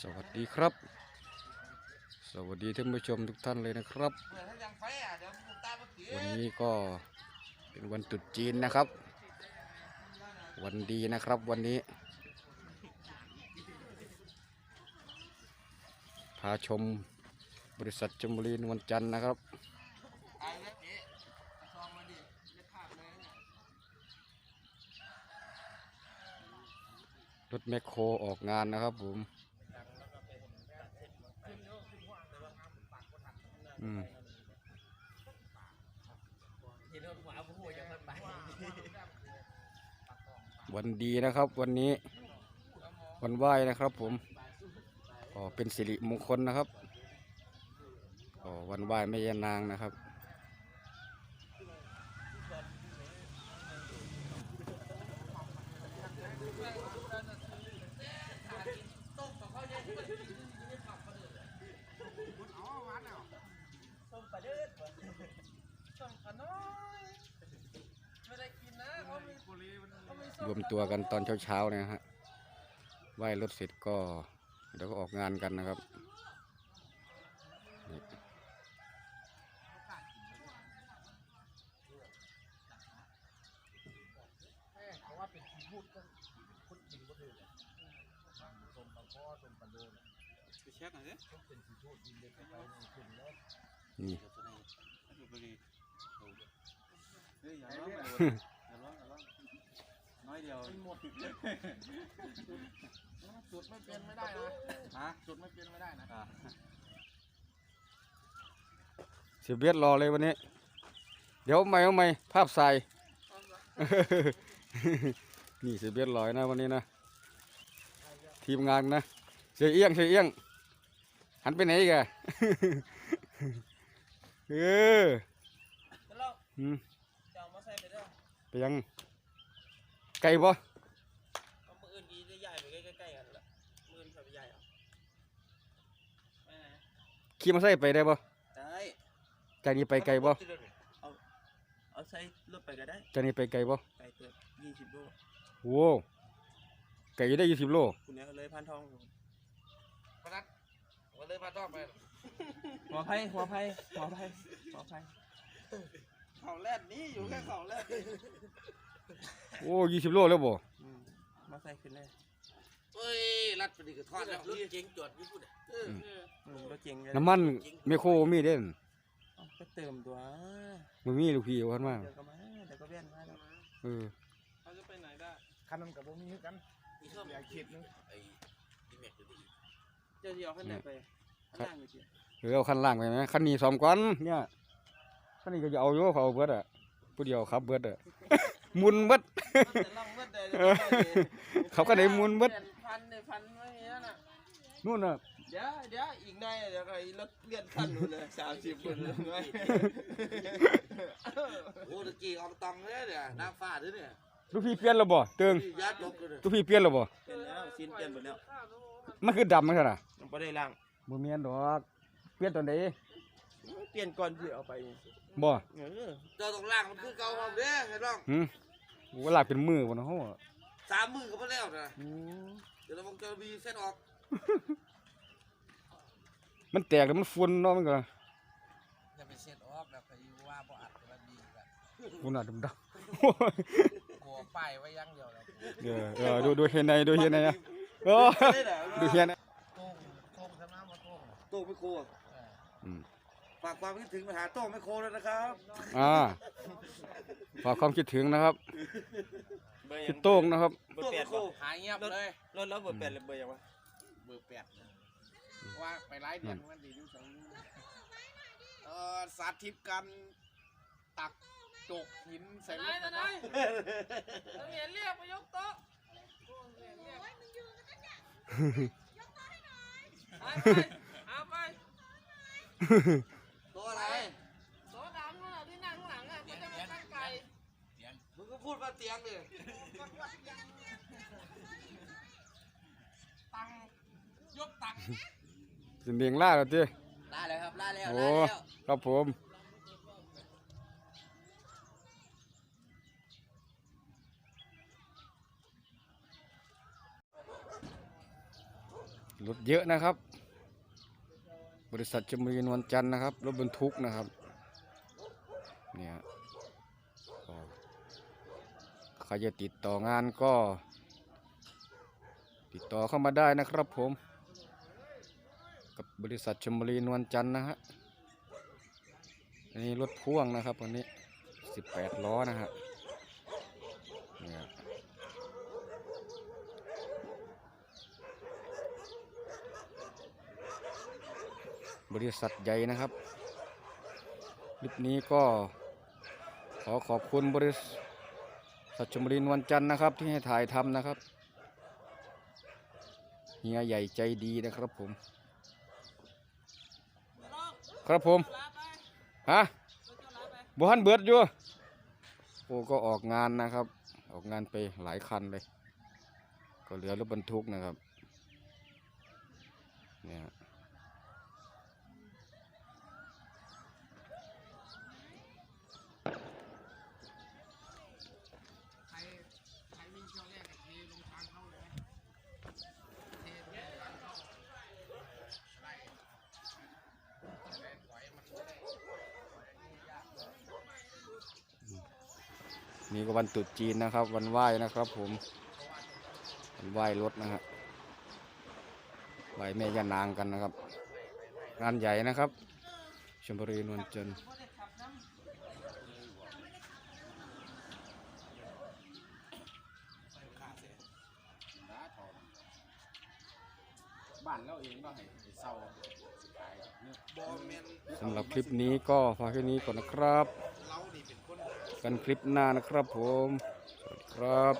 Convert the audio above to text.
สวัสดีครับ สวัสดีท่านผู้ชมทุกท่านเลยนะครับ วันนี้ก็เป็นวันตรุษจีนนะครับ วันดีนะครับวันนี้ พาชมบริษัทจมบุรีนวันจันทร์นะครับรถแมคโครออกงานนะครับผม อืมวันดีนะครับ วันนี้ วันไหว้นะครับ ผมก็เป็นสิริมงคลนะครับก็วันไหว้แม่ยานางนะครับ รวมตัวกันตอนเช้าๆเนี่ยฮะไหว้รถเสร็จก็เดี๋ยวก็ออกงานกันนะครับนี่ อยเดียวมันหมดจุดไม่เป็นไม่ได้นะฮะจุดไม่เป็นไม่ได้นะอ่าเสียเบียดรอเลยวันนี้ เดี๋ยวไม่เอาไม่ภาพใสนี่เสียเบียดลอยนะวันนี้นะ ทีมงานนะ เสียเอี้ยงเสียเอี้ยง หันไปไหนอีกันเออจะลองอืมจะเอามาใส่ไปเด้อไปยัง ไก่บ่เอามืออื่นดีได้ใหญ่ไปใกล้ๆกันละมืออื่นใส่ไปใหญ่เอาไปไหนขี่มาใส่ไปได้บ่ได้จากนี้ไปไกลบ่เอาเอาใส่รถไปก็ได้จากนี้ไปไกลบ่ไกลเติบยี่สิบโลโว้ไก่อยู่ได้ยี่สิบโลคุณเนี่ยเลยพันทองพนัดวันเลยพาต้องไปหัวไผ่หัวไผ่หัวไผ่หัวไผ่เขาแรดนี้อยู่แค่เขาแรด โอ้ยี่สิบโลแล้วบ่อืมมาใส่ขึ้นเลยเฮ้ยรัดไปดีกับทอดแล้วรถเก๋งจอดญี่ปุ่นเอออืมรถเก๋งเลยน้ำมันเมโครมีเด่นเอาไปเติมตัวมันมีลูกพี่วันมาเดี๋ยวก็มาเดี๋ยวก็เวียนมาแล้วเออเขาจะไปไหนได้คันนั้นกับผมมีกันอีกเท่าไหอร่ยากคิดนึงเจ้าที่เอาขั้นไหนไปข้างล่างไปเชียวเออเอาคันล่างไปไหมคันนี้สอมก่อนเนี่ยคันนี้ก็จะเอาอยู่เขาเอาเบิดอะผู้เดียวขับเบิดอะห มุนเบิดแต่ล่องเมื่อใดเขาก็ได้หมุนเบิด พันในพันไม่เงี้ยน่ะนู่นน่ะเดี๋ยวเดี๋ยวอีกหน่อยเดี๋ยวก็รถเลื่อนขั้นนู่นเลยสามสิบคนเลยโอ้ตะกี้เอาตองเลยเนี่ยน้ำฟ้าด้วยเนี่ยลูกพี่เปลี่ยนแล้วบ่เติงยัดลบเลยลูกพี่เปลี่ยนแล้วบ่เป็นแล้วสิ้นเปลี่ยนหมดแล้วมันคือดำมันขนาดมันไม่ได้ล่างบ่แม่นดอก เปลี่ยนตอนไหน เปลี่ยนก่อนที่เอาไปบ่เออเจ้าต้องล่างมันคือเก่าความเด้อเห็นบ้างหืมเวลากเป็นมือบ่เนาะเฮาอะสามมือก็พอแล้วนะอืมเดี๋ยวเรามองจะมีเส้นออก มันแตกแล้วมันฝุ่นเนาะมันก็จะไปเส้นออกแล้วไปว่าบ่อัดกันดีกันฝุ่นอะดำกลัวป้ายไว้ยังเดียวเลยๆเออเออดูดูเห็นในดูเห็นในนะเออดูเห็นในโต้งโต้งทำน้ำมาโต้งโต้งไม่โคอืม ฝากความคิดถึงไปหาโต้งไม่โคด้วยนะครับอ่าฝากความคิดถึงนะครับเบอร์ยัพี่งโต้งนะครับ เบอร์แปดบ่หายเงียบเลย รถแล้วเบอร์แปดเลยเบอร์ยังวะเบอร์แปดว่าไปไล่เดือนมันดีอยู่สองเออสาธิตการตักจกหินใส่รถนะครับเรียนเรียกไปยกโต๊ะไปไปเอาไป ตัวอะไร โต๊ะดำนั่นน่ะที่นั่งข้างหลังอะเขาจะมาตั้งไก่ มึงก็ พูดมาเตียงเลยตังยกตังสิเลียงล่าแล้วติได้เลยครับได้แล้วโอ้ครับผมรถเยอะนะครับ บริษัทจมรีนวลจันทร์นะครับ รถบรรทุกนะครับ เนี่ยก็ ใครจะติดต่องานก็ ติดต่อเข้ามาได้นะครับผม กับบริษัทชมบุรีนวลจันทร์นะฮะนนี้รถพ่วงนะครับวันนี้18ล้อนะฮะเนี่ยบริษัทใหญ่นะครับคลิปนี้ก็ขอขอบคุณบริษัท ชมบุรีนวลจันทร์นะครับ ที่ให้ถ่ายทำนะครับเฮียใหญ่ใจดีนะครับผม ครับผมฮะบุหันเบิดอยู่โอ้ก็ออกงานนะครับ ออกงานไปหลายคันเลย ก็เหลือรถบรรทุกนะครับเนี่ย ใครใครวิ่งช่วงแรกเทลงทางเข้าเลยไหมเทลงทางเข้าไล่จะได้ถอยมันจะได้ นี่ก็วันตรุษจีนนะครับ วันไหว้นะครับ ผมวันไหว้รถนะฮะไหว้แม่ย่านางกันนะครับงานใหญ่นะครับชมบุรีนวลจันทร์บ่ได้ขับน้ำน้าถอนบ้านเราเองก็ให้เศร้าสิขายเนื้อบอแมนสำหรับคลิปนี้ก็ฝากแค่นี้ก่อนนะครับ กันคลิปหน้านะครับผม สวัสดีครับ